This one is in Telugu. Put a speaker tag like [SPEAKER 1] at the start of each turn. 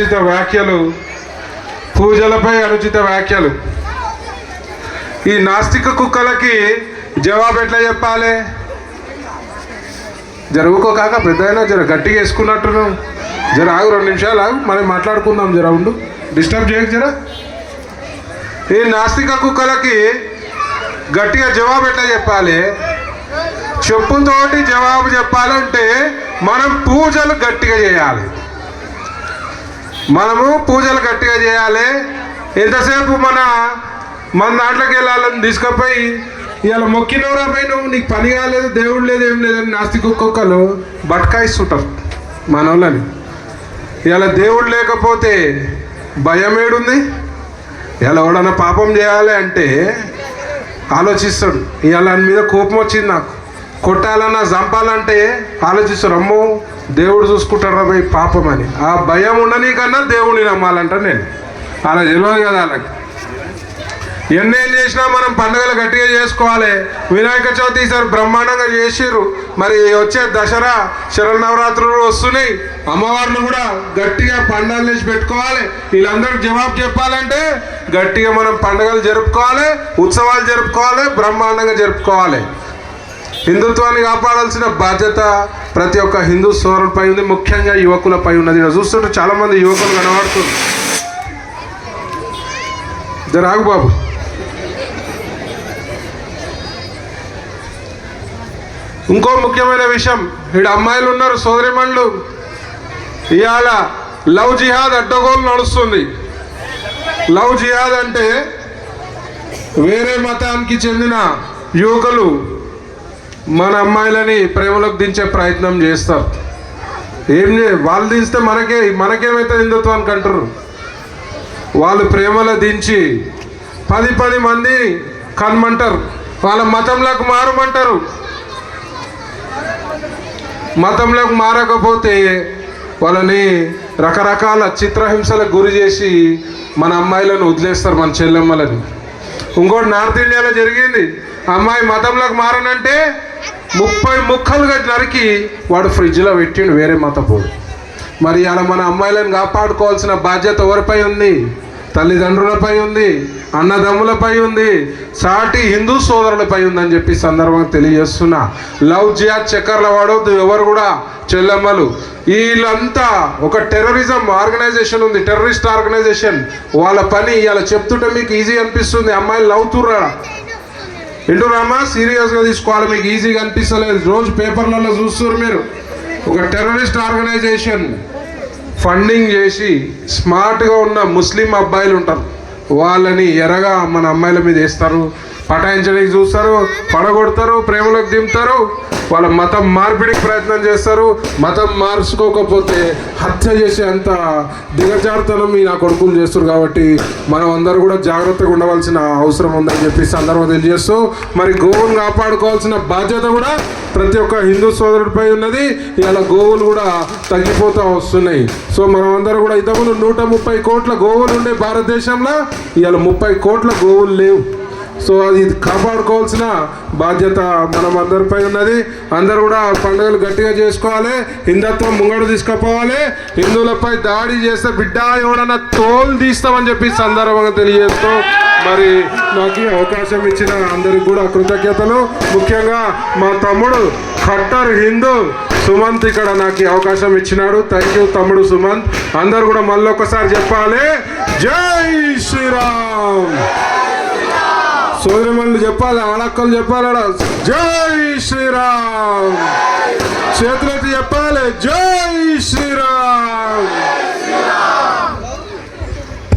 [SPEAKER 1] అనుచిత వ్యాఖ్యలు పూజలపై అనుచిత వ్యాఖ్యలు. ఈ నాస్తిక కుక్కలకి జవాబు ఎట్లా చెప్పాలి? జరుగుకో కాక పెద్ద అయినా జర గట్టిగా వేసుకున్నట్టును. జర ఆగు రెండు నిమిషాలు ఆగు మనం మాట్లాడుకుందాం జర ఉండు. డిస్టర్బ్ చేయకు జర. ఈ నాస్తిక కుక్కలకి గట్టిగా జవాబు ఎట్లా చెప్పాలి? చెప్పుతోటి జవాబు చెప్పాలంటే మనం పూజలు గట్టిగా చేయాలి. మనము పూజలు గట్టిగా చేయాలి. ఎంతసేపు మన మన దాంట్లోకి వెళ్ళాలని తీసుకుపోయి ఇవాళ మొక్కినవరా పోయి నువ్వు నీకు పని కాలేదు దేవుడు లేదు ఏం లేదని నాస్తిక కుక్కలు బట్కాయిస్తుంటారు మన వాళ్ళని ఇవాళ దేవుడు లేకపోతే భయం ఏడుంది? ఇలా ఎవడన్నా పాపం చేయాలి అంటే ఆలోచిస్తాడు. ఇవాళ దాని మీద కోపం వచ్చింది నాకు. కొట్టాలన్నా చంపాలంటే ఆలోచిస్తారు అమ్మో దేవుడు చూసుకుంటాడు పోయి పాపం అని. ఆ భయం ఉండని కన్నా దేవుడిని నమ్మాలంట నేను. అలా తెలియదు కదా వాళ్ళకి. ఎన్నేం చేసినా మనం పండుగలు గట్టిగా చేసుకోవాలి. వినాయక చవితి ఈసారి బ్రహ్మాండంగా చేసిర్రు. మరి వచ్చే దసరా శరన్నవరాత్రులు వస్తున్నాయి. అమ్మవారిని కూడా గట్టిగా పండుగలు చేసి పెట్టుకోవాలి. వీళ్ళందరికీ జవాబు చెప్పాలంటే గట్టిగా మనం పండుగలు జరుపుకోవాలి ఉత్సవాలు జరుపుకోవాలి బ్రహ్మాండంగా జరుపుకోవాలి. హిందుత్వాన్ని కాపాడాల్సిన బాధ్యత ప్రతి ఒక్క హిందూ సోదరులపై ఉంది. ముఖ్యంగా యువకులపై ఉన్నది. చూస్తుంటే చాలా మంది యువకులు కనబడుతుంది జరాగు బాబు. ఇంకో ముఖ్యమైన విషయం ఇక్కడ అమ్మాయిలు ఉన్నారు సోదరిమణులు ఇవాళ లవ్ జిహాద్ అడ్డగోలు నడుస్తుంది. లవ్ జిహాద్ అంటే వేరే మతానికి చెందిన యువకులు మన అమ్మాయిలని ప్రేమలోకి దించే ప్రయత్నం చేస్తారు ఏం వాళ్ళు దించితే మనకే మనకేమైతే హిందుత్వానికి అంటారు వాళ్ళు ప్రేమలో దించి పది పది మంది కనమంటారు. వాళ్ళ మతంలోకి మారమంటారు. మతంలోకి మారకపోతే వాళ్ళని రకరకాల చిత్రహింసలకు గురి చేసి మన అమ్మాయిలను వదిలేస్తారు మన చెల్లెమ్మలని. ఇంకోటి నార్త్ ఇండియాలో జరిగింది. అమ్మాయి మతంలోకి మారనంటే ముప్పై ముక్కలుగా నరికి వాడు ఫ్రిడ్జ్లో పెట్టిండు వేరే మతపోడు మరి అలా మన అమ్మాయిలను కాపాడుకోవాల్సిన బాధ్యత ఎవరిపై ఉంది? తల్లిదండ్రులపై ఉంది అన్నదమ్ములపై ఉంది సాటి హిందూ సోదరులపై ఉందని చెప్పి సందర్భంగా తెలియజేస్తున్నా. లవ్ జియా చక్కర్ల వాడవద్దు ఎవరు కూడా చెల్లెమ్మలు. వీళ్ళంతా ఒక టెర్రరిజం ఆర్గనైజేషన్ ఉంది టెర్రరిస్ట్ ఆర్గనైజేషన్. వాళ్ళ పని ఇలా చెప్తుంటే మీకు ఈజీ అనిపిస్తుంది అమ్మాయిలు నవ్వుతుర్రా. వింటున్నామా సీరియస్గా తీసుకోవాలి మీకు ఈజీగా అనిపిస్తలేదు. రోజు పేపర్లలో చూస్తున్నారు మీరు. ఒక టెర్రరిస్ట్ ఆర్గనైజేషన్ ఫండింగ్ చేసి స్మార్ట్గా ఉన్న ముస్లిం అబ్బాయిలు ఉంటారు. వాళ్ళని ఎరగా మన అమ్మాయిల మీద వేస్తారు. పటాయించడానికి చూస్తారు పడగొడతారు ప్రేమలోకి దింపుతారు వాళ్ళ మతం మార్పిడికి ప్రయత్నం చేస్తారు మతం మార్చుకోకపోతే హత్య చేసే అంత దిగజారుతనం ఈ నా కొడుకులు చేస్తారు కాబట్టి మనం అందరూ కూడా జాగ్రత్తగా ఉండవలసిన అవసరం ఉందని చెప్పి సందర్భం తెలియజేస్తూ మరి గోవును కాపాడుకోవాల్సిన బాధ్యత కూడా ప్రతి ఒక్క హిందూ సోదరుడిపై ఉన్నది. ఇలా గోవులు కూడా తగ్గిపోతూ వస్తున్నాయి. సో మనం అందరూ కూడా ఇంతకుముందు నూట ముప్పై కోట్ల గోవులు ఉండే భారతదేశంలో ఇవాళ ముప్పై కోట్ల గోవులు లేవు. సో అది కాపాడుకోవాల్సిన బాధ్యత మనం అందరిపై ఉన్నది. అందరూ కూడా పండుగలు గట్టిగా చేసుకోవాలి. హిందుత్వం ముంగడు తీసుకుపోవాలి. హిందువులపై దాడి చేస్తే బిడ్డ ఎవడన్నా తోలు తీస్తామని చెప్పి సందర్భంగా తెలియజేస్తూ మరి నాకు అవకాశం ఇచ్చిన అందరికి కూడా కృతజ్ఞతలు. ముఖ్యంగా మా తమ్ముడు ఖట్టర్ హిందూ సుమంత్ ఇక్కడ నాకు అవకాశం ఇచ్చినాడు. థ్యాంక్ యూ తమ్ముడు సుమంత్. అందరు కూడా మళ్ళీ ఒకసారి చెప్పాలి. జై శ్రీరామ్. సోదరిమణులు చెప్పాలి ఆడక్కలు చెప్పాలి? జై శ్రీరామ్. చేతులెత్తి చెప్పాలి జై